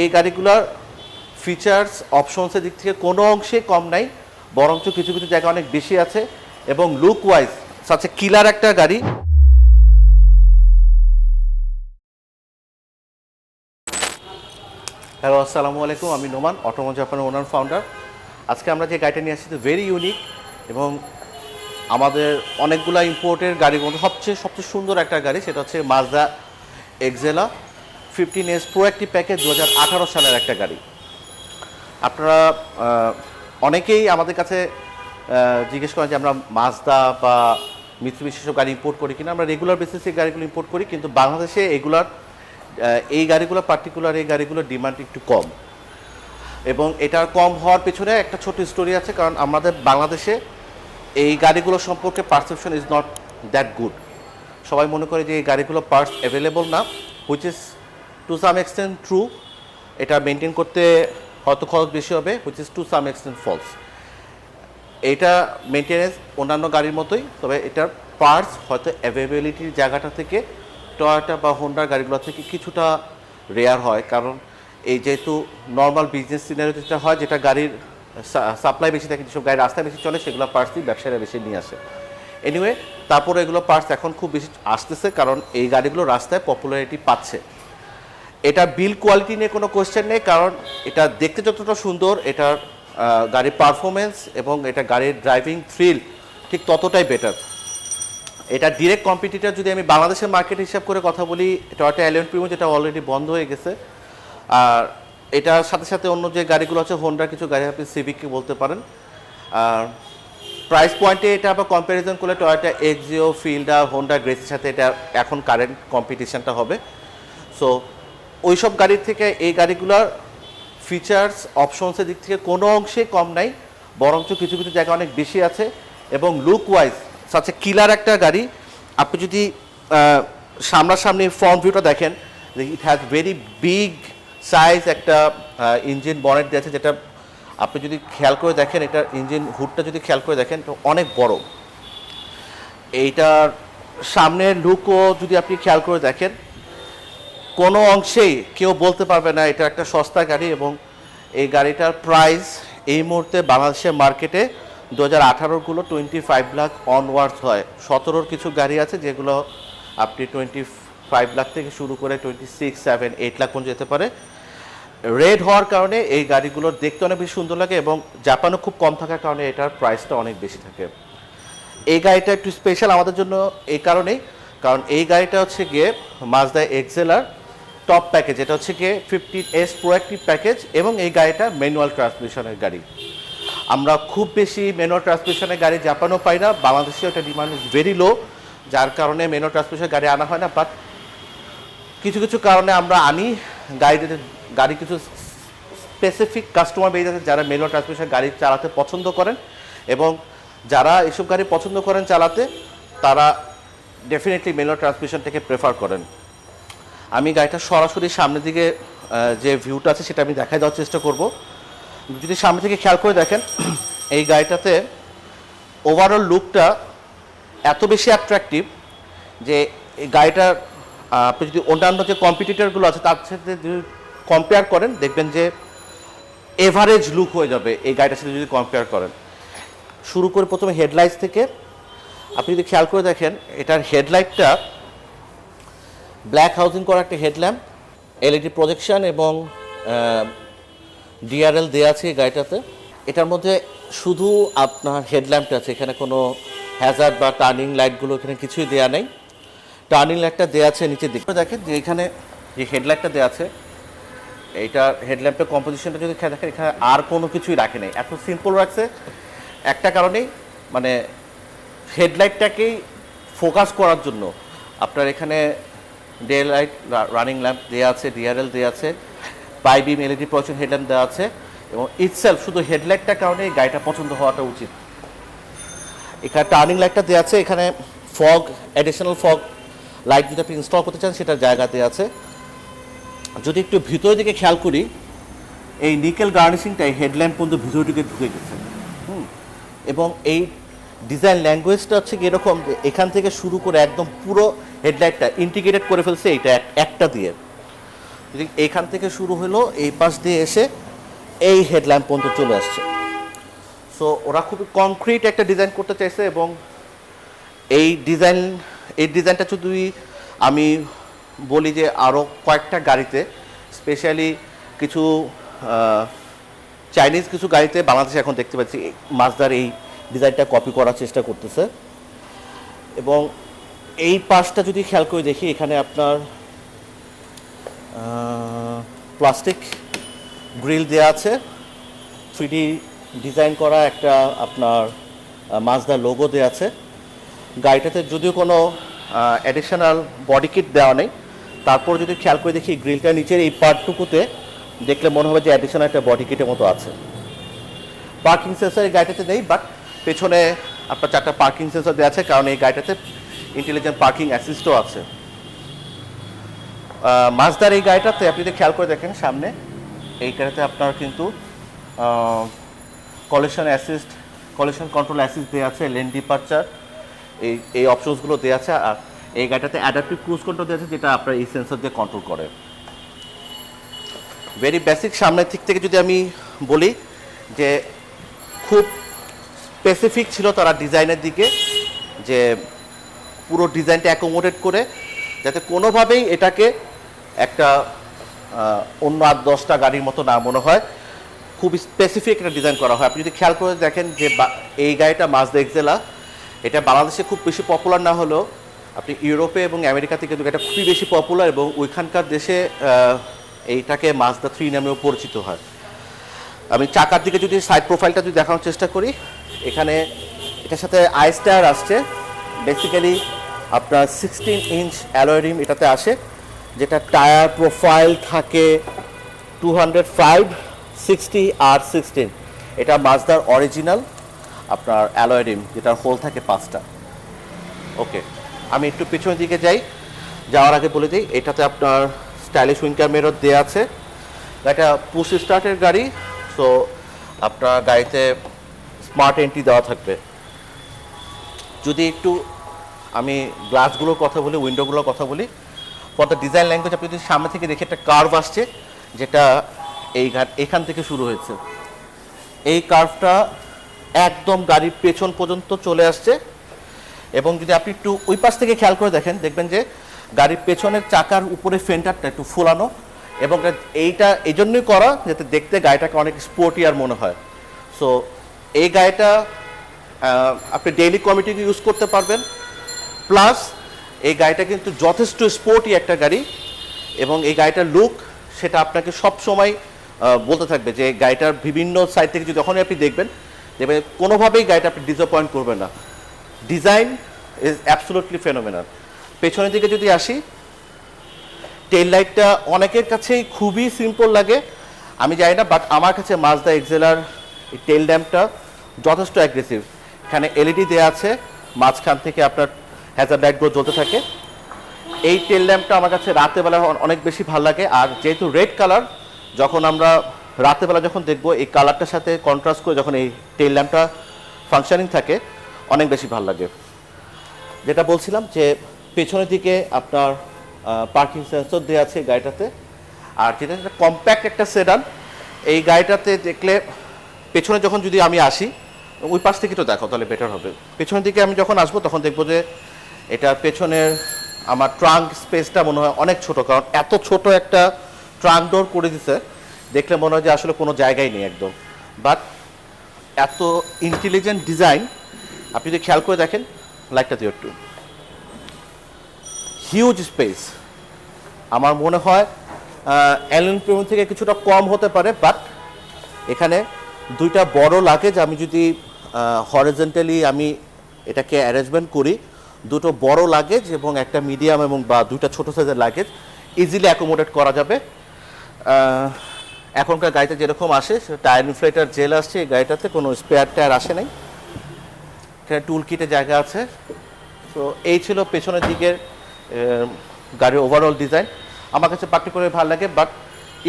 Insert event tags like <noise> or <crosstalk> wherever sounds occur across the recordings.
এই গাড়িগুলোর ফিচার্স অপশনসের দিক থেকে কোনো অংশে কম নাই, বরঞ্চ কিছু কিছু জায়গা অনেক বেশি আছে এবং লুক ওয়াইজ সাথে কিলার একটা গাড়ি। হ্যালো আসসালামু আলাইকুম, আমি নোমান অটোমো জাপানের ওনার ফাউন্ডার আজকে আমরা যে গাড়িটা নিয়ে আসছি ভেরি ইউনিক এবং আমাদের অনেকগুলো ইম্পোর্টের গাড়ির মধ্যে সবচেয়ে সবচেয়ে সুন্দর একটা গাড়ি, সেটা হচ্ছে Mazda Axela fifteen S pro একটি প্যাকেজ দু হাজার আঠারো সালের একটা গাড়ি। আপনারা অনেকেই আমাদের কাছে জিজ্ঞেস করেন যে আমরা মাজদা বা মিত্রবিশি সব গাড়ি ইম্পোর্ট করি কিনা। আমরা রেগুলার বেসিসে গাড়িগুলো ইম্পোর্ট করি, কিন্তু বাংলাদেশে এগুলার এই গাড়িগুলো পার্টিকুলার এই গাড়িগুলোর ডিমান্ড একটু কম। এবং এটার কম হওয়ার পেছনে একটা ছোট স্টোরি আছে, কারণ আমাদের বাংলাদেশে এই গাড়িগুলো সম্পর্কে perception is not that good সবাই মনে করে যে এই গাড়িগুলো পার্টস অ্যাভেলেবল না which is to some extent true এটা মেনটেন করতে হয়তো খরচ বেশি হবে which is to some extent false এটা মেনটেনেন্স অন্যান্য গাড়ির মতোই, তবে এটার পার্টস হয়তো অ্যাভেলেবিলিটির জায়গাটা থেকে টয়োটা বা হোন্ডার গাড়িগুলো থেকে কিছুটা রেয়ার হয়, কারণ এই যেহেতু নর্মাল বিজনেস সিনারি যেটা হয়, যেটা গাড়ির সাপ্লাই বেশি থাকে, যেসব গাড়ি রাস্তায় বেশি চলে, সেগুলো পার্টসই ব্যবসায়ীরা বেশি নিয়ে আসে। এনিওয়ে তারপরে এগুলো পার্টস এখন খুব বেশি আসতেছে, কারণ এই গাড়িগুলো রাস্তায় পপুলারিটি পাচ্ছে। এটা বিল কোয়ালিটি নিয়ে কোনো কোয়েশ্চেন নেই, কারণ এটা দেখতে যতটা সুন্দর, এটার গাড়ির পারফরমেন্স এবং এটা গাড়ির ড্রাইভিং থ্রিল ঠিক ততটাই বেটার এটা ডিরেক্ট কম্পিটিটার যদি আমি বাংলাদেশের মার্কেট হিসাব করে কথা বলি টয়টা এলিয়ন প্রিমো যেটা অলরেডি বন্ধ হয়ে গেছে, আর এটার সাথে সাথে অন্য যে গাড়িগুলো আছে হোন্ডার কিছু গাড়ি আপনি সিভিককে বলতে পারেন। আর প্রাইস পয়েন্টে এটা আবার কম্প্যারিজন করলে টয়োটা এক্সিও ফিল্ডার হোন্ডা গ্রেসের সাথে এটা এখন কারেন্ট কম্পিটিশানটা হবে। সো ওইসব গাড়ির থেকে এই গাড়িগুলোর ফিচার্স অপশনসের দিক থেকে কোনো অংশে কম নাই, বরঞ্চ কিছু কিছু জায়গা অনেক বেশি আছে এবং লুক ওয়াইজ সাথে কিলার একটা গাড়ি। আপনি যদি সামনাসামনি ফ্রন্ট ভিউটা দেখেন it has very big size একটা ইঞ্জিন বনেট দিয়েছে যেটা আপনি যদি খেয়াল করে দেখেন এটার ইঞ্জিন হুডটা যদি খেয়াল করে দেখেন, তো অনেক বড়। এইটার সামনের লুকও যদি আপনি খেয়াল করে দেখেন কোনো অংশেই কেউ বলতে পারবে না, এটা একটা সস্তা গাড়ি এবং এই গাড়িটার প্রাইস এই মুহূর্তে বাংলাদেশের মার্কেটে দু হাজার আঠারোগুলো টোয়েন্টি ফাইভ লাখ অনওয়ার্ডস হয়। সতেরোর কিছু গাড়ি আছে যেগুলো আপনি টোয়েন্টি ফাইভ লাখ থেকে শুরু করে twenty six seven eight lakh পর্যন্ত যেতে পারে। রেড হওয়ার কারণে এই গাড়িগুলো দেখতে অনেক বেশি সুন্দর লাগে এবং জাপানও খুব কম থাকার কারণে এটার প্রাইসটা অনেক বেশি থাকে। এই গাড়িটা একটু স্পেশাল আমাদের জন্য এই কারণেই, কারণ এই গাড়িটা হচ্ছে গিয়ে মাজদা এক্সেলার টপ প্যাকেজ এটা হচ্ছে গিয়ে ফিফটি এস প্রোয়াক্টিভ প্যাকেজ এবং এই গাড়িটা ম্যানুয়াল ট্রান্সমিশনের গাড়ি। আমরা খুব বেশি ম্যানুয়াল ট্রান্সমিশনের গাড়ি জাপানও পাই না, বাংলাদেশেও ওটা ডিমান্ড ইজ ভেরি লো যার কারণে ম্যানুয়াল ট্রান্সমিশনের গাড়ি আনা হয় না বাট কিছু কিছু কারণে আমরা আনি। গাড়িতে গাড়ি কিছু স্পেসিফিক কাস্টমার বেরিয়ে যাচ্ছে যারা ম্যানুয়াল ট্রান্সমিশন গাড়ি চালাতে পছন্দ করেন এবং যারা এসব গাড়ি পছন্দ করেন চালাতে, তারা ডেফিনেটলি ম্যানুয়াল ট্রান্সমিশনটাকে প্রেফার করেন। আমি গাড়িটা সরাসরি সামনের দিকে যে ভিউটা আছে সেটা আমি দেখাই দেওয়ার চেষ্টা করব। যদি সামনে থেকে খেয়াল করে দেখেন <clears throat> এই গাড়িটাতে ওভারঅল লুকটা এত বেশি অ্যাট্রাকটিভ যে এই গাড়িটার আহ, আপনি যদি অন্যান্য যে কম্পিটিটরগুলো আছে তার সাথে যদি কম্পেয়ার করেন দেখবেন যে এভারেজ লুক হয়ে যাবে এই গাড়িটার সাথে যদি কম্পেয়ার করেন। শুরু করে প্রথমে হেডলাইটস থেকে আপনি যদি খেয়াল করে দেখেন এটার হেডলাইটটা ব্ল্যাক হাউজিং করা একটা হেডল্যাম্প, এলইডি প্রজেকশন এবং ডিআরএল দেওয়া আছে এই গাড়িটাতে। এটার মধ্যে শুধু আপনার হেডল্যাম্পটা আছে, এখানে কোনো হ্যাজার্ড বা টার্নিং লাইটগুলো এখানে কিছুই দেওয়া নেই। টার্নিং লাইটটা দেওয়া আছে নিচে দিকে। দেখেন যে এখানে যে হেডলাইটটা দেওয়া আছে এইটার হেডল্যাম্পের কম্পোজিশনটা যদি দেখেন এখানে আর কোনো কিছুই রাখে নেই। এত সিম্পল রাখছে। একটা কারণেই মানে হেডলাইটটাকেই ফোকাস করার জন্য আপনার এখানে ডে লাইট রানিং ল্যাম্প দেওয়া আছে ডিআরএল দেওয়া আছে bi beam LED projection headlamp দেওয়া আছে, এবং ইটসেলফ শুধু হেডলাইটটার কারণে এই গাড়িটা পছন্দ হওয়াটা উচিত। এখানে টার্নিং লাইটটা দেওয়া আছে, এখানে ফগ অ্যাডিশনাল ফগ লাইট যদি আপনি ইনস্টল করতে চান, সেটার জায়গাতে আছে। যদি একটু ভিতরের দিকে খেয়াল করি, এই নিকেল গার্নিশিংটাই হেডল্যাম্প পর্যন্ত ভিতরের দিকে ঢুকে গেছে। হুম, এবং এই ডিজাইন ল্যাঙ্গুয়েজটা হচ্ছে কি এরকম এখান থেকে শুরু করে একদম পুরো হেডলাইটটা ইন্টিগ্রেটেড করে ফেলছে এইটা একটা দিয়ে। এইখান থেকে শুরু হলো, এই পাশ দিয়ে এসে এই হেডল্যাম্প পর্যন্ত চলে আসছে। সো ওরা খুবই কনক্রিট একটা ডিজাইন করতে চাইছে এবং এই ডিজাইন এই ডিজাইনটা যদি আমি বলি যে আরও কয়েকটা গাড়িতে স্পেশালি কিছু চাইনিজ কিছু গাড়িতে বাংলাদেশে এখন দেখতে পাচ্ছি, মাছদার এই ডিজাইনটা কপি করার চেষ্টা করতেছে। এবং এই পাশটা যদি খেয়াল করে দেখি, এখানে আপনার প্লাস্টিক গ্রিল দেওয়া আছে। থ্রি ডিজাইন করা একটা আপনার মাছদার লোগো দেওয়া আছে। গাড়িটাতে যদিও কোনো অ্যাডিশনাল বডি কিট দেওয়া নেই। তারপর যদি খেয়াল করে দেখি গ্রিলটা নিচের এই পার্টটুকুতে দেখলে মনে হবে যে অ্যাডিশনাল একটা বডি কিটের মতো আছে। পার্কিং সেন্সার এই গাড়িটাতে নেই বাট পেছনে আপনার চারটা পার্কিং সেন্সার দেওয়া আছে, কারণ এই গাড়িটাতে ইন্টেলিজেন্ট পার্কিং অ্যাসিস্টও আছে। মাছদার এই গাড়িটাতে আপনি যদি খেয়াল করে দেখেন সামনে, এই গাড়িতে আপনার কিন্তু collision assist collision control assist দেওয়া আছে লেন ডিপারচার এই এই অপশনসগুলো দেওয়া আছে, আর এই গাড়িটাতে অ্যাডাপটিভ ক্রুজ কন্ট্রোল দেওয়া আছে, যেটা আপনার এই সেন্সর দিয়ে কন্ট্রোল করে। ভেরি বেসিক সামনের দিক থেকে যদি আমি বলি যে, খুব স্পেসিফিক ছিল তারা ডিজাইনের দিকে, যে পুরো ডিজাইনটা অ্যাকোমোডেট করে যাতে কোনোভাবেই এটাকে একটা অন্য আট দশটা গাড়ির মতো না মনে হয়। খুব স্পেসিফিক একটা ডিজাইন করা হয়। আপনি যদি খেয়াল করে দেখেন যে এই গাড়িটা মাজদা এক্সেলা এটা বাংলাদেশে খুব বেশি পপুলার না হলেও আপনি ইউরোপে এবং আমেরিকাতে কিন্তু এটা খুবই বেশি পপুলার এবং ওইখানকার দেশে এইটাকে মাজদা থ্রি নামেও পরিচিত হয়। আমি চাকার দিকে যদি সাইড প্রোফাইলটা যদি দেখানোর চেষ্টা করি, এখানে এটার সাথে আইস টায়ার আসছে। বেসিক্যালি আপনার সিক্সটিন ইঞ্চ অ্যালোরিম এটাতে আসে, যেটা টায়ার প্রোফাইল থাকে টু হান্ড্রেড ফাইভ সিক্সটি আর সিক্সটিন এটা মাজদার অরিজিনাল আপনার অ্যালোরিম যেটার হোল থাকে পাঁচটা। ওকে আমি একটু পিছনের দিকে যাই। যাওয়ার আগে বলে দিই, এটাতে আপনার স্টাইলিশ উইঙ্কার মেরর দেওয়া আছে। এটা পুশ স্টার্টের গাড়ি সো আপনার গাড়িতে স্মার্ট এন্ট্রি দেওয়া থাকবে। যদি একটু আমি গ্লাসগুলোর কথা বলি উইন্ডোগুলোর কথা বলি। ফর দ্য ডিজাইন ল্যাঙ্গুয়েজ আপনি যদি সামনে থেকে দেখে একটা কার্ভ আসছে, যেটা এই এখান থেকে শুরু হয়েছে। এই কার্ভটা একদম গাড়ির পেছন পর্যন্ত চলে আসছে। এবং যদি আপনি একটু ওই পাশ থেকে খেয়াল করে দেখেন, দেখবেন যে গাড়ির পেছনের চাকার উপরে ফেন্টারটা একটু ফোলানো এবং এইটা এই জন্যই করা যাতে দেখতে গাড়িটাকে অনেক স্পোর্টিয়ার মনে হয়। সো এই গাড়িটা আপনি ডেইলি কমিটিকে ইউজ করতে পারবেন। প্লাস এই গাড়িটা কিন্তু যথেষ্ট স্পোর্টি একটা গাড়ি এবং এই গাড়িটার লুক সেটা আপনাকে সব সময় বলতে থাকবে যে গাড়িটার বিভিন্ন সাইড থেকে যখনই আপনি দেখবেন দেখবেন কোনোভাবেই গাড়িটা আপনি ডিসঅ্যাপয়েন্ট করবেন না। ডিজাইন ইজ অ্যাবসোলুটলি ফেনোমেনাল পেছনের দিকে যদি আসি টেল লাইটটা অনেকের কাছেই খুবই সিম্পল লাগে। আমি জানি না বাট আমার কাছে মাজদা এক্সেলার টেল ল্যাম্পটা যথেষ্ট অ্যাগ্রেসিভ এখানে এলইডি দেওয়া আছে, মাঝখান থেকে আপনার হ্যাজার লাইটগুলো জ্বলতে থাকে। এই টেল ল্যাম্পটা আমার কাছে রাতেবেলা অনেক বেশি ভালো লাগে। আর যেহেতু রেড কালার যখন আমরা রাতেবেলা যখন দেখব, এই কালারটার সাথে কন্ট্রাস্ট করে যখন এই টেল ল্যাম্পটা ফাংশনিং থাকে, অনেক বেশি ভালো লাগে। যেটা বলছিলাম যে, পেছনের দিকে আপনার পার্কিং সেন্সর দেওয়া আছে গাড়িটাতে। আর যেটা একটা কম্প্যাক্ট একটা সেডান এই গাড়িটাতে দেখলে পেছনে যখন যদি আমি আসি, ওই পাশ থেকে তো দেখো, তাহলে বেটার হবে। পেছনের দিকে আমি যখন আসব, তখন দেখব যে এটা পেছনের আমার ট্রাঙ্ক স্পেসটা মনে হয় অনেক ছোট, কারণ এত ছোট একটা ট্রাঙ্ক ডোর করে দিছে, দেখলে মনে হয় যে আসলে কোনো জায়গাই নেই একদম। বাট এত ইন্টেলিজেন্ট ডিজাইন আপনি যদি খেয়াল করে দেখেন লাইকটা দিও একটু। হিউজ স্পেস আমার মনে হয় অ্যালুন প্রিমিয়াম থেকে কিছুটা কম হতে পারে বাট এখানে দুইটা বড় লাগেজ আমি যদি হরিজেন্টালি আমি এটাকে অ্যারেঞ্জমেন্ট করি দুটো বড় লাগেজ এবং একটা মিডিয়াম এবং বা দুইটা ছোট সাইজের লাগেজ ইজিলি অ্যাকোমোডেট করা যাবে। এখনকার গাড়িতে যেরকম আসে টায়ার ইনফ্লেটার জেল আসছে এই গাড়িটাতে, কোনো স্পেয়ার টায়ার আসে নাই। এখানে টুল কিটে জায়গা আছে। তো এই ছিল পেছনের দিকের গাড়ির ওভারঅল ডিজাইন আমার কাছে পার্টিকুলার ভালো লাগে বাট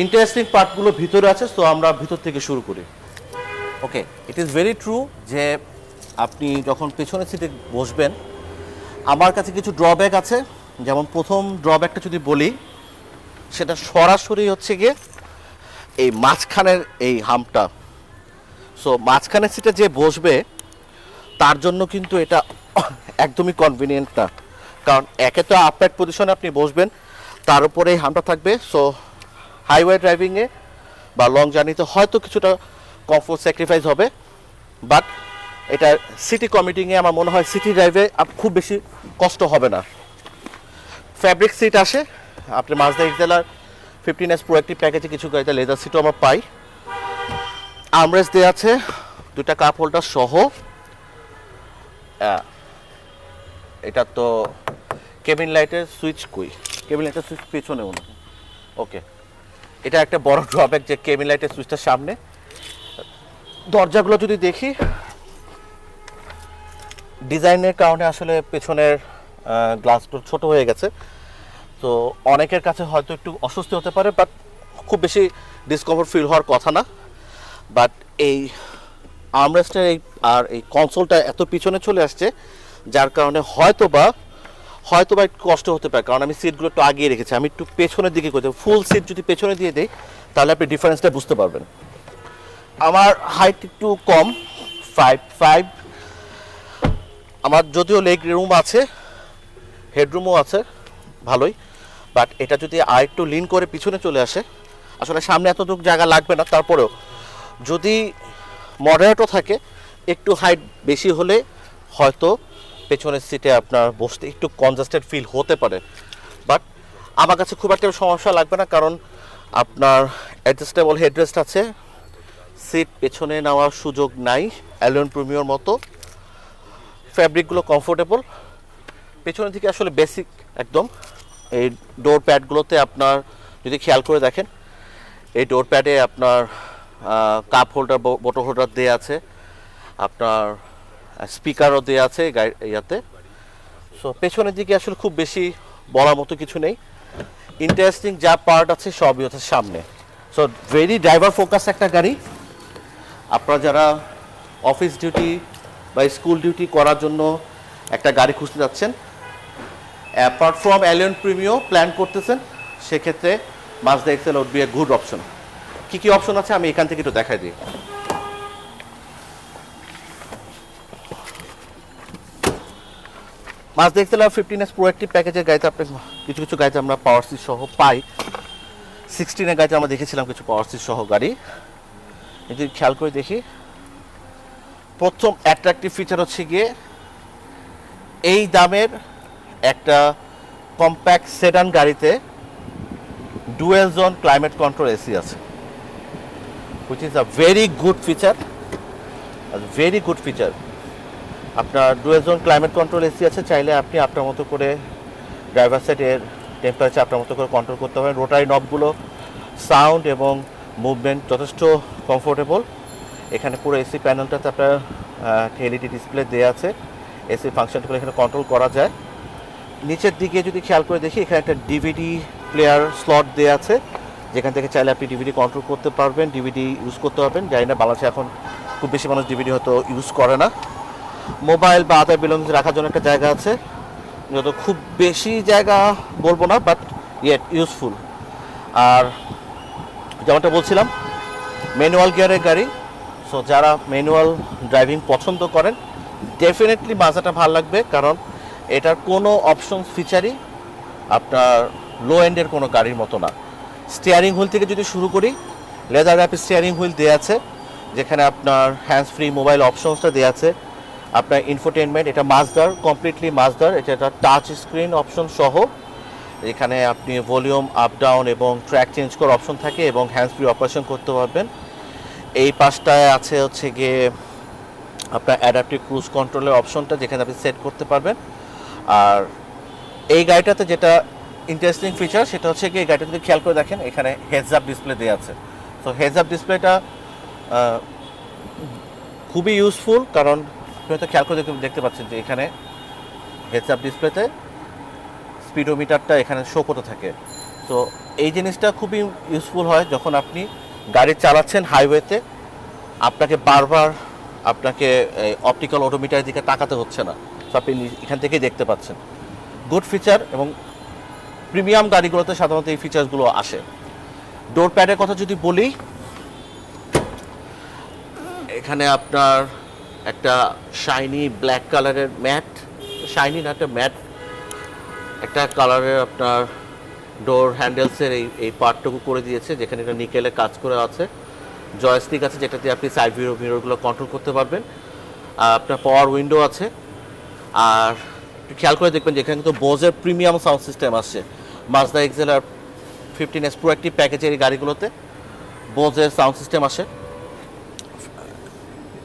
ইন্টারেস্টিং পার্টগুলো ভিতরে আছে তো আমরা ভিতর থেকে শুরু করি। Okay it is very true যে আপনি যখন পেছনের সিটে বসবেন আমার কাছে কিছু ড্রব্যাক আছে। যেমন প্রথম ড্রব্যাকটা যদি বলি, সেটা সরাসরি হচ্ছে গিয়ে এই মাঝখানের এই হামটা। সো মাঝখানের সিটে যে বসবে, তার জন্য কিন্তু এটা একদমই কনভিনিয়েন্ট না। কারণ একে তো আপরাইট পজিশনে আপনি বসবেন, তার উপরে এই হামটা থাকবে। সো হাইওয়ে ড্রাইভিংয়ে বা লং জার্নিতে হয়তো কিছুটা কমফোর্ট স্যাক্রিফাইস হবে। বাট এটা সিটি কমিটিংয়ে আমার মনে হয় সিটি ড্রাইভে খুব বেশি কষ্ট হবে না। ফ্যাব্রিক সিট আসে, আপনি মাজদা এক্সেলার ফিফটিন এস প্রো একটি প্যাকেজে কিছু গাড়িতে লেদার সিটও আমরা পাই। আমরেস দেওয়া আছে দুটা কাপ হোল্ডার সহ। এটা তো কেবিন লাইটের সুইচ কুই? কেবিন লাইটের সুইচ পেছনে মনে ওকে এটা একটা বড় ড্রব্যাক যে কেবিন লাইটের সুইচটার সামনে। দরজাগুলো যদি দেখি ডিজাইনের কারণে আসলে পেছনের গ্লাসগুলো ছোট হয়ে গেছে। তো অনেকের কাছে হয়তো একটু অস্বস্তি হতে পারে বাট খুব বেশি ডিসকমফোর্ট ফিল হওয়ার কথা না। বাট এই আর্মরেস্টের এই, আর এই কনসোলটা এত পিছনে চলে আসছে, যার কারণে হয়তো বা হয়তো বা একটু কষ্ট হতে পারে। কারণ আমি সিটগুলো একটু আগিয়ে রেখেছি, আমি একটু পেছনের দিকে করতে ফুল সিট যদি পেছনে দিয়ে দিই, তাহলে আপনি ডিফারেন্সটা বুঝতে পারবেন। আমার হাইট একটু কম ফাইভ ফাইভ আমার যদিও লেগ রুম আছে হেডরুমও আছে, ভালোই। বাট এটা যদি আর একটু লিন করে পিছনে চলে আসে, আসলে সামনে এতটুকু জায়গা লাগবে না, তারপরেও যদি মডারেটও থাকে, একটু হাইট বেশি হলে হয়তো পেছনের সিটে আপনার বসতে একটু কনজাস্টেড ফিল হতে পারে। বাট আমার কাছে খুব একটা সমস্যা লাগবে না, কারণ আপনার অ্যাডজাস্টেবল হেডরেস্ট আছে সিট পেছনে নেওয়ার সুযোগ নাই অ্যালিয়ন প্রিমিয়র মতো। ফ্যাব্রিকগুলো কমফোর্টেবল পেছনের দিকে আসলে বেসিক একদম। এই ডোর প্যাডগুলোতে আপনার, যদি খেয়াল করে দেখেন, এই ডোর প্যাডে আপনার কাপ হোল্ডার বোটো হোল্ডার দেওয়া আছে। আপনার স্পিকারও দেওয়া আছে ইয়াতে। সো পেছনের দিকে আসলে খুব বেশি বলার মতো কিছু নেই। ইন্টারেস্টিং যা পার্ট আছে সবই হচ্ছে সামনে। সো ভেরি ড্রাইভার ফোকাস একটা গাড়ি। আপনারা যারা অফিস ডিউটি বা স্কুল ডিউটি করার জন্য একটা গাড়ি খুঁজতে যাচ্ছেন। Apart from Allion Premio plan করতেছেন, সেক্ষেত্রে Mazda Axela would be a good option কী কী অপশন আছে আমি এখান থেকে একটু দেখাই দিই। Mazda Axela fifteen S pro একটি প্যাকেজের গাড়িতে আপনি কিছু কিছু গাড়িতে আমরা পাওয়ার সিট সহ পাই। সিক্সটিনের গাড়িতে আমরা দেখেছিলাম কিছু পাওয়ার সিট সহ গাড়ি। যদি খেয়াল করে দেখি। প্রথম অ্যাট্রাকটিভ ফিচার হচ্ছে গিয়ে এই দামের একটা কম্প্যাক্ট সেডান গাড়িতে dual zone climate control AC আছে। Which is a very good feature very good feature আপনার dual zone climate control AC আছে, চাইলে আপনি আপনার মতো করে ড্রাইভার সাইডের টেম্পারেচার আপনার মতো করে কন্ট্রোল করতে পারেন। রোটারি নবগুলো সাউন্ড এবং মুভমেন্ট যথেষ্ট কমফোর্টেবল এখানে পুরো এসি প্যানেলটাতে আপনার এলইডি ডিসপ্লে দেওয়া আছে। এসি ফাংশনগুলো এখানে কন্ট্রোল করা যায়। নিচের দিকে যদি খেয়াল করে দেখি, এখানে একটা ডিভিডি প্লেয়ার স্লট দেওয়া আছে। যেখান থেকে চাইলে আপনি ডিভিডি কন্ট্রোল করতে পারবেন ডিভিডি ইউজ করতে পারবেন। জানি না, বাংলাদেশে এখন খুব বেশি মানুষ ডিভিডি হয়তো ইউজ করে না। মোবাইল বা আদার বিলংস রাখার জন্য একটা জায়গা আছে। যত খুব বেশি জায়গা বলব না বাট ইয়েট ইউজফুল আর যেমনটা বলছিলাম ম্যানুয়াল গিয়ারের গাড়ি। সো যারা ম্যানুয়াল ড্রাইভিং পছন্দ করেন ডেফিনেটলি মাজাটা ভালো লাগবে, কারণ এটার কোনো অপশন ফিচারই আপনার লো এন্ডের কোনো গাড়ির মতো না। স্টিয়ারিং হুইল থেকে যদি শুরু করি লেদার র্যাপের স্টিয়ারিং হুইল দেওয়া আছে, যেখানে আপনার হ্যান্ডস ফ্রি মোবাইল অপশনসটা দেওয়া আছে। আপনার ইনফোটেনমেন্ট এটা মাজদার কমপ্লিটলি মাজদার এটা একটা টাচ স্ক্রিন অপশন সহ। এখানে আপনি ভলিউম আপ ডাউন এবং ট্র্যাক চেঞ্জ করার অপশন থাকে এবং হ্যান্ডস ফ্রি অপারেশন করতে পারবেন। এই পাশটায় আছে হচ্ছে গিয়ে আপনার অ্যাডাপটিভ ক্রুজ কন্ট্রোলের অপশনটা যেখানে আপনি সেট করতে পারবেন। আর এই গাড়িটাতে যেটা ইন্টারেস্টিং ফিচার সেটা হচ্ছে কি এই গাড়িটা যদি খেয়াল করে দেখেন, এখানে হেডস আপ ডিসপ্লে দেওয়া আছে। তো হেডস আপ ডিসপ্লেটা খুবই ইউজফুল কারণ আপনি হয়তো খেয়াল করে দেখতে- পাচ্ছেন যে এখানে হেডস আপ ডিসপ্লেতে স্পিডোমিটারটা এখানে শো করতে থাকে। তো এই জিনিসটা খুবই ইউজফুল হয় যখন আপনি গাড়ি চালাচ্ছেন হাইওয়েতে আপনাকে বারবার আপনাকে অপটিক্যাল অটোমিটারের দিকে তাকাতে হচ্ছে না। তো আপনি এখান থেকেই দেখতে পাচ্ছেন। গুড ফিচার এবং প্রিমিয়াম গাড়িগুলোতে সাধারণত এই ফিচার্সগুলো আসে। ডোর প্যাডের কথা যদি বলি, এখানে আপনার একটা শাইনি ব্ল্যাক কালারের ম্যাট শাইনি না, একটা ম্যাট একটা কালারের আপনার ডোর হ্যান্ডেলসের এই এই পার্টটুকু করে দিয়েছে, যেখানে এটা নিকেলে কাজ করে আছে। জয়স্টিক আছে যেটা দিয়ে আপনি সাইড ভিউ মিররগুলো কন্ট্রোল করতে পারবেন। আপনার পাওয়ার উইন্ডো আছে। আর খেয়াল করে দেখবেন যেখানে কিন্তু বোজের প্রিমিয়াম সাউন্ড সিস্টেম আসছে। Mazda Axela fifteen S pro একটি প্যাকেজের এই গাড়িগুলোতে বোজের সাউন্ড সিস্টেম আসে।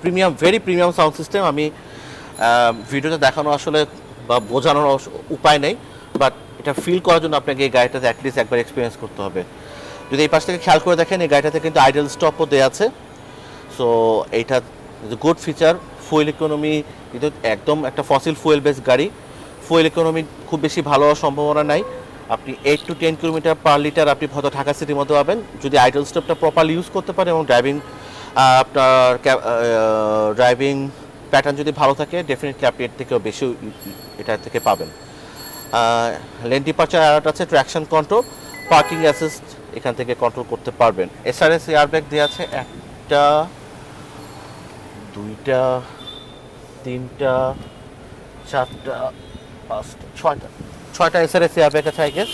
Premium very premium sound system আমি ভিডিওতে দেখানো আসলে বা বোঝানোর উপায় নেই। বাট এটা ফিল করার জন্য আপনাকে এই গাড়িটাতে অ্যাটলিস্ট একবার এক্সপিরিয়েন্স করতে হবে। যদি এই পাশ থেকে খেয়াল করে দেখেন, এই গাড়িটাতে কিন্তু আইডল স্টপও দেওয়া আছে। সো এইটা গুড ফিচার ফুয়েল ইকোনমি কিন্তু একদম একটা ফসিল ফুয়েল বেস গাড়ি। ফুয়েল ইকোনমি খুব বেশি ভালো হওয়ার সম্ভাবনা নাই। আপনি eight to ten kilometre per litre আপনি হয়তো ঢাকা সিটির মধ্যে পাবেন। যদি আইডল স্টপটা প্রপারলি ইউজ করতে পারেন এবং ড্রাইভিং আপনার ড্রাইভিং প্যাটার্ন যদি ভালো থাকে ডেফিনেটলি আপনি এর থেকেও বেশি এটা থেকে পাবেন। লেন ডিপার্চার অ্যালার্ট আছে ট্র্যাকশন কন্ট্রোল পার্কিং অ্যাসিস্ট এখান থেকে কন্ট্রোল করতে পারবেন। এসআরএস এয়ারব্যাগ দেওয়া আছে, একটা, দুইটা, তিনটা, চারটা, পাঁচটা, ছয়টা। ছয়টা এসআরএস এয়ারব্যাগ আছে আই গেস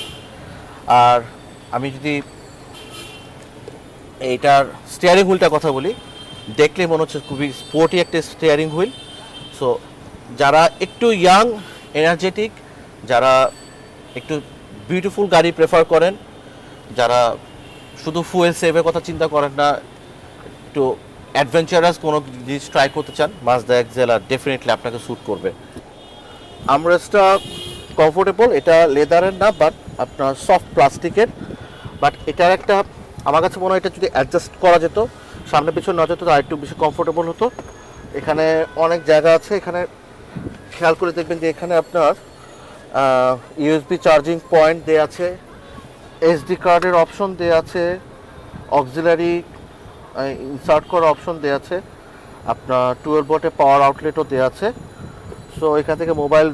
আর আমি যদি এইটার স্টিয়ারিং হুইলটার কথা বলি, দেখলে মনে হচ্ছে খুবই স্পোর্টি একটা স্টিয়ারিং হুইল সো যারা একটু ইয়াং এনার্জেটিক যারা একটু বিউটিফুল গাড়ি প্রেফার করেন, যারা শুধু ফুয়েল সেভের কথা চিন্তা করেন না, একটু অ্যাডভেঞ্চারাস কোনো জিনিস ট্রাই করতে চান মাজদা আর ডেফিনেটলি আপনাকে স্যুট করবে। আমরেসটা কমফোর্টেবল এটা লেদারের না বাট আপনার সফট প্লাস্টিকের বাট এটার একটা, আমার কাছে মনে হয় এটা যদি অ্যাডজাস্ট করা যেত, সামনে পিছনে না যেত তো আরেকটু বেশি কমফোর্টেবল হতো। এখানে অনেক জায়গা আছে, এখানে খেয়াল করে দেখবেন যে এখানে আপনার ইউএসবি চার্জিং পয়েন্ট দেওয়া আছে এসডি কার্ডের অপশন দেওয়া আছে অক্সিলারি ইনসার্ট করার অপশন দেওয়া আছে আপনার টুয়েলভ ভোল্টে পাওয়ার আউটলেটও দেওয়া আছে। সো এখান থেকে মোবাইল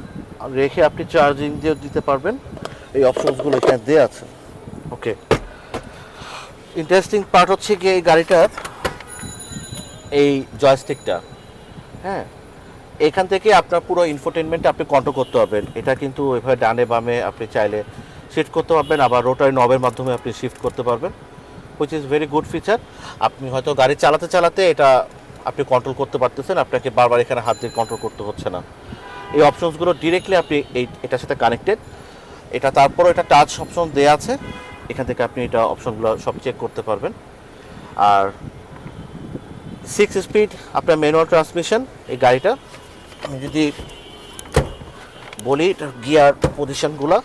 রেখে আপনি চার্জিং দিয়ে দিতে পারবেন। এই অপশনসগুলো এখানে দেওয়া আছে। ওকে ইন্টারেস্টিং পার্ট হচ্ছে কি এই গাড়িটার এই জয়স্টিকটা হ্যাঁ। এখান থেকে আপনার পুরো ইনফোটেনমেন্ট আপনি কন্ট্রোল করতে পারবেন। এটা কিন্তু এভাবে ডানে বামে আপনি চাইলে শিফট করতে পারবেন, আবার রোটারি নবের মাধ্যমে আপনি শিফট করতে পারবেন which is very good feature আপনি হয়তো গাড়ি চালাতে চালাতে এটা আপনি কন্ট্রোল করতে পারতেছেন, আপনাকে বারবার এখানে হাত দিয়ে কন্ট্রোল করতে হচ্ছে না। এই অপশনসগুলো ডিরেক্টলি আপনি এই, এটার সাথে কানেক্টেড এটা তারপরও এটা টাচ অপশন দেওয়া আছে। এখান থেকে আপনি এটা অপশনগুলো সব চেক করতে পারবেন। আর সিক্স স্পিড আপনার ম্যানুয়াল ট্রান্সমিশন এই গাড়িটা আমি যদি বলি এটার গিয়ার পজিশনগুলো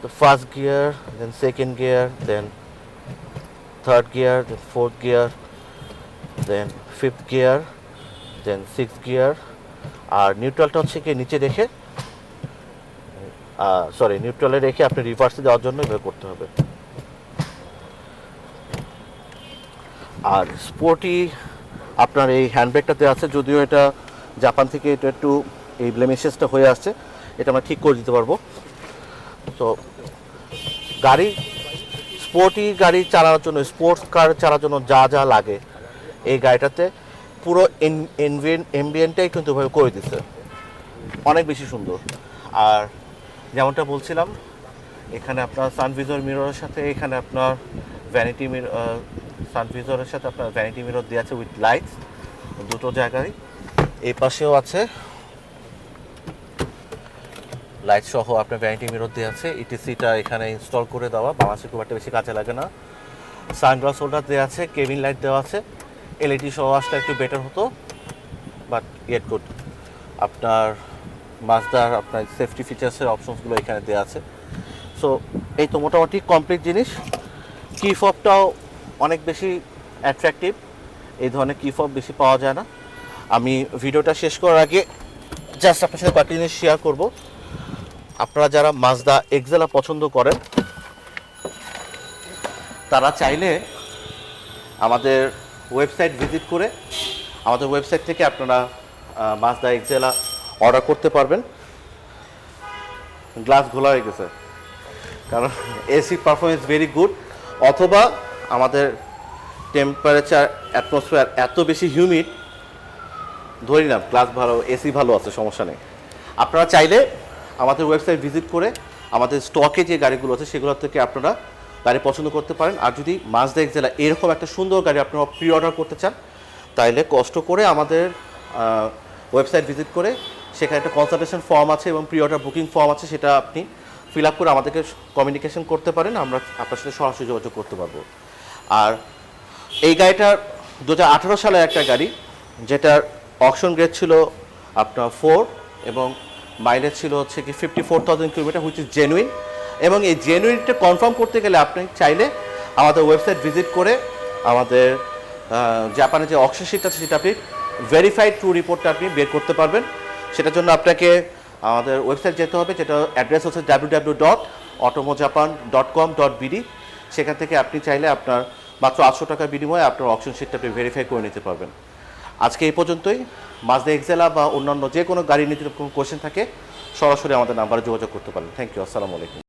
তো first gear then second gear then third gear then fourth gear then fifth gear then six gear আর নিউট্রালটা হচ্ছে কি, নিচে রেখে সরি নিউট্রালে রেখে আপনি রিভার্সে দেওয়ার জন্য এভাবে করতে হবে। আর স্পোর্টি আপনার এই হ্যান্ডব্যাগটাতে আছে, যদিও এটা জাপান থেকে এটা একটু এই ব্লেমিশেসটা হয়ে আসছে, এটা আমরা ঠিক করে দিতে পারব। তো গাড়ি স্পোর্টি গাড়ি চালানোর জন্য স্পোর্টস কার চালানোর জন্য যা যা লাগে এই গাড়িটাতে পুরো এমবিএনটাই কিন্তু এভাবে করে দিচ্ছে অনেক বেশি সুন্দর। আর যেমনটা বলছিলাম, এখানে আপনার সানভিজর মিররের সাথে, এখানে আপনার ভ্যানিটি মিরর সানভিজরের সাথে আপনার ভ্যানিটি মিরর দেওয়া আছে উইথ লাইটস দুটো জায়গায়। পাশেও আছে। লাইট সহ আপনার ভ্যানিটি মিরর দেওয়া আছে। ইটিসিটা এখানে ইনস্টল করে দেওয়া। বাংলাদেশে খুব একটা বেশি কাজে লাগে না। সানগ্লাস হোল্ডার দেওয়া আছে। কেবিন লাইট দেওয়া আছে। এলইডি সহ আসলে একটু বেটার হতো। বাট ইয়েট গুড আপনার মাজদার আপনার সেফটি ফিচার্সের অপশনসগুলো এখানে দেওয়া আছে। সো এই তো মোটামুটি কমপ্লিট জিনিস। কি ফপটাও অনেক বেশি অ্যাট্রাকটিভ এই ধরনের কি ফপ বেশি পাওয়া যায় না। আমি ভিডিওটা শেষ করার আগে জাস্ট আপনার সাথে কয়েকটি জিনিস শেয়ার করব। আপনারা যারা মাজদা এক্সেলা পছন্দ করেন, তারা চাইলে আমাদের ওয়েবসাইট ভিজিট করে আমাদের ওয়েবসাইট থেকে আপনারা মাজদা এক্সেলা অর্ডার করতে পারবেন। গ্লাস ঘোলা হয়ে গেছে। কারণ এসি পারফরমেন্স ভেরি গুড অথবা আমাদের টেম্পারেচার অ্যাটমসফিয়ার এত বেশি হিউমিড ধরি না ক্লাস ভালো এসি ভালো আছে, সমস্যা নেই। আপনারা চাইলে আমাদের ওয়েবসাইট ভিজিট করে আমাদের স্টকে যে গাড়িগুলো আছে, সেগুলো থেকে আপনারা গাড়ি পছন্দ করতে পারেন। আর যদি মাজদা জেলা এরকম একটা সুন্দর গাড়ি আপনারা প্রি অর্ডার করতে চান তাহলে কষ্ট করে আমাদের ওয়েবসাইট ভিজিট করে সেখানে একটা কনসালটেশন ফর্ম আছে এবং প্রি অর্ডার বুকিং ফর্ম আছে, সেটা আপনি ফিল আপ করে আমাদেরকে কমিউনিকেশন করতে পারেন, আমরা আপনার সাথে সরাসরি যোগাযোগ করতে পারব। আর এই গাড়িটার দু সালের একটা গাড়ি, যেটার অকশন গ্রেড ছিল আপনার ফোর এবং মাইলেজ ছিল হচ্ছে কি fifty four thousand kilometre which is genuine এবং এই জেনুইনটা কনফার্ম করতে গেলে আপনি চাইলে আমাদের ওয়েবসাইট ভিজিট করে আমাদের জাপানে যে অকশন শিট আছে সেটা আপনি ভেরিফাইড ট্রু রিপোর্টটা আপনি বের করতে পারবেন। সেটার জন্য আপনাকে আমাদের ওয়েবসাইট যেতে হবে, যেটা অ্যাড্রেস হচ্ছে W W dot automo Japan dot com dot BD সেখান থেকে আপনি চাইলে আপনার মাত্র আটশো টাকার বিনিময়ে আপনার অপশন শিটটা আপনি ভেরিফাই করে নিতে পারবেন। আজকে এই পর্যন্তই। মাজদা এক্সেলা বা অন্যান্য যে কোনো গাড়ি নীতির কোনো কোয়েশ্চেন থাকে, সরাসরি আমাদের নাম্বারে যোগাযোগ করতে পারেন। থ্যাংক ইউ আসসালামু আলাইকুম।